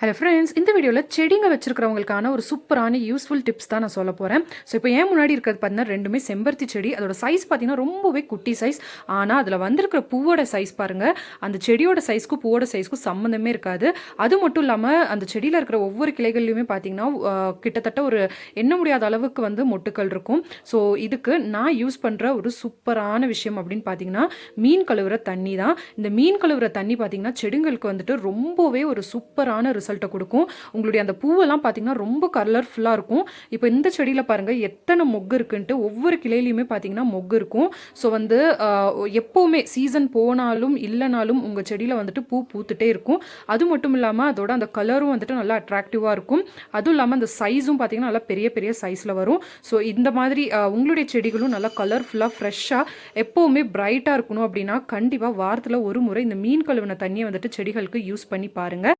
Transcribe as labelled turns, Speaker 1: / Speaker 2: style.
Speaker 1: Hello friends இந்த வீடியோவில் செடிங்க வச்சிருக்கிறவங்களுக்கான ஒரு சூப்பரான யூஸ்ஃபுல் டிப்ஸ் தான் நான் சொல்ல போகிறேன் ஸோ இப்போ ஏன் முன்னாடி இருக்கிறது பார்த்தீங்கன்னா ரெண்டுமே செம்பருத்தி செடி. அதோட சைஸ் பார்த்தீங்கன்னா ரொம்பவே குட்டி சைஸ் ஆனால் அதில் வந்திருக்கிற பூவோட சைஸ் பாருங்கள் அந்த செடியோட சைஸ்க்கும் பூவோட சைஸ்க்கும் சம்மந்தமே இருக்காது. அது மட்டும் இல்லாமல் அந்த செடியில் இருக்கிற ஒவ்வொரு கிளைகள்லையுமே பார்த்தீங்கன்னா கிட்டத்தட்ட ஒரு எண்ண முடியாத அளவுக்கு வந்து மொட்டுக்கள் இருக்கும். ஸோ இதுக்கு நான் யூஸ் பண்ணுற ஒரு சூப்பரான விஷயம் அப்படின்னு பார்த்தீங்கன்னா மீன் கழுவுற தண்ணி தான். இந்த மீன் கழுவுற தண்ணி பார்த்தீங்கன்னா செடிங்களுக்கு வந்துட்டு ரொம்பவே ஒரு சூப்பரான ஒரு ரிசல்ட்டை கொடுக்கும். உங்களுடைய அந்த பூவெல்லாம் பார்த்தீங்கன்னா ரொம்ப கலர்ஃபுல்லாக இருக்கும். இப்போ இந்த செடியில் பாருங்கள் எத்தனை மொக்கு இருக்குன்ட்டு ஒவ்வொரு கிளையிலையுமே பார்த்தீங்கன்னா மொக்கு இருக்கும். ஸோ வந்து எப்போவுமே சீசன் போனாலும் இல்லைனாலும் உங்கள் செடியில் வந்துட்டு பூ பூத்துட்டே இருக்கும். அது மட்டும் இல்லாமல் அதோட அந்த கலரும் வந்துட்டு நல்லா அட்ராக்டிவாக இருக்கும். அதுவும் இல்லாமல் அந்த சைஸும் பார்த்தீங்கன்னா நல்லா பெரிய பெரிய சைஸில் வரும். ஸோ இந்த மாதிரி உங்களுடைய செடிகளும் நல்லா கலர்ஃபுல்லாக ஃப்ரெஷ்ஷாக எப்போவுமே பிரைட்டாக இருக்கணும் அப்படின்னா கண்டிப்பாக வாரத்தில் ஒரு முறை இந்த மீன் கழுவின தண்ணியை வந்துட்டு செடிகளுக்கு யூஸ் பண்ணி பாருங்கள்